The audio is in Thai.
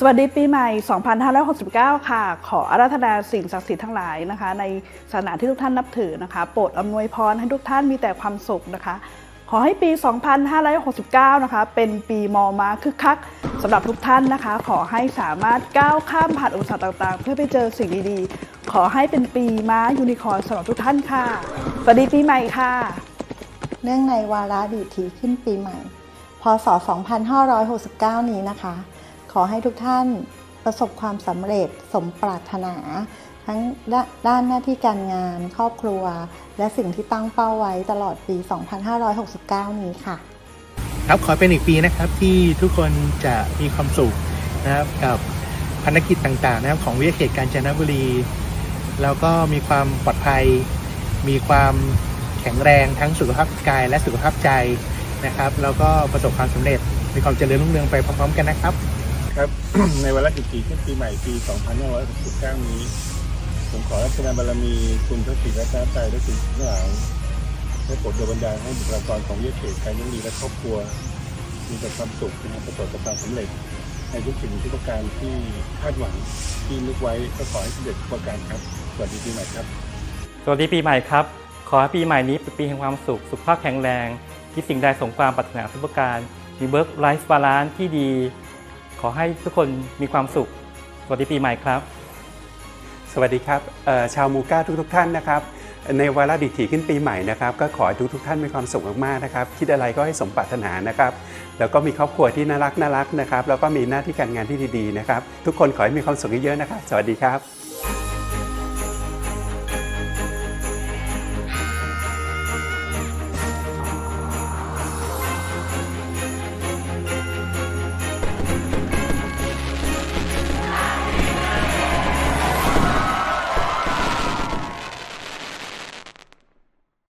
สวัสดีปีใหม่ 2569 ค่ะ ขออาราธนาสิ่งศักดิ์สิทธิ์ทั้งหลายนะคะ ในศาสนาที่ทุกท่านนับถือนะคะ โปรดอำนวยพรให้ทุกท่านมีแต่ความสุขนะคะ ขอให้ปี 2569 นะคะ เป็นปีมอมาคึกคักสำหรับทุกท่านนะคะ ขอให้สามารถก้าวข้ามผ่านอุปสรรคต่างๆ เพื่อไปเจอสิ่งดีๆ ขอให้เป็นปีม้ายูนิคอร์นสำหรับทุกท่านค่ะ สวัสดีปีใหม่ค่ะ เนื่องในวาระดีทีขึ้นปีใหม่ พศ 2569 นี้นะคะ ขอให้ทุกท่านประสบความสำเร็จสมปรารถนา ทั้งด้าด้านหน้าที่การงาน ครอบครัว และสิ่งที่ตั้งเป้าไว้ตลอดปี 2569 นี้ค่ะ ครับขอเป็นอีกปีนะครับที่ทุกคนจะมีความสุขนะครับกับภารกิจต่างๆนะครับของวิทยาเขตกาญจนบุรี แล้วก็มีความปลอดภัย มีความแข็งแรงทั้งสุขภาพกายและสุขภาพใจนะครับ แล้วก็ประสบความสำเร็จมีความเจริญรุ่งเรืองไปพร้อมๆกันนะครับ ครับ ในวาระ14ขึ้นปีใหม่ปี 2569 นี้ ผมขอรัชนาบารมีคุณพระศรีรัตนตรัยและสิ่งทั้งหลายให้โปรดโดยบันดาลให้บุคลากรของวิทยาเขตการยังดีและครอบครัว มีแต่ความสุขนะครับประสบกับความสำเร็จ ในทุกสิ่งทุกประการที่คาดหวังที่นึกไว้ก็ขอให้สำเร็จทุกประการครับ สวัสดีปีใหม่ครับ สวัสดีปีใหม่ครับ ขอให้ปีใหม่นี้เป็นปีแห่งความสุข สุขภาพแข็งแรงคิดสิ่งใดสมความปรารถนาทุกประการ มีเบิร์กไลฟ์บาลานซ์ที่ดี ขอให้ทุกคนมีความสุขสวัสดีปีใหม่ครับ สวัสดีครับชาวมูก้าทุกๆทท่านนะครับ ในวาระดิถีขึ้นปีใหม่นะครับ ก็ขอให้ทุกๆท่านมีความสุขมากๆนะครับ คิดอะไรก็ให้สมปรารถนานะครับ แล้วก็มีครอบครัวที่น่ารักน่ารักนะครับ แล้วก็มีหน้าที่การงานที่ดีๆนะครับ ทุกคนขอให้มีความสุขเยอะๆนะครับ สวัสดีครับ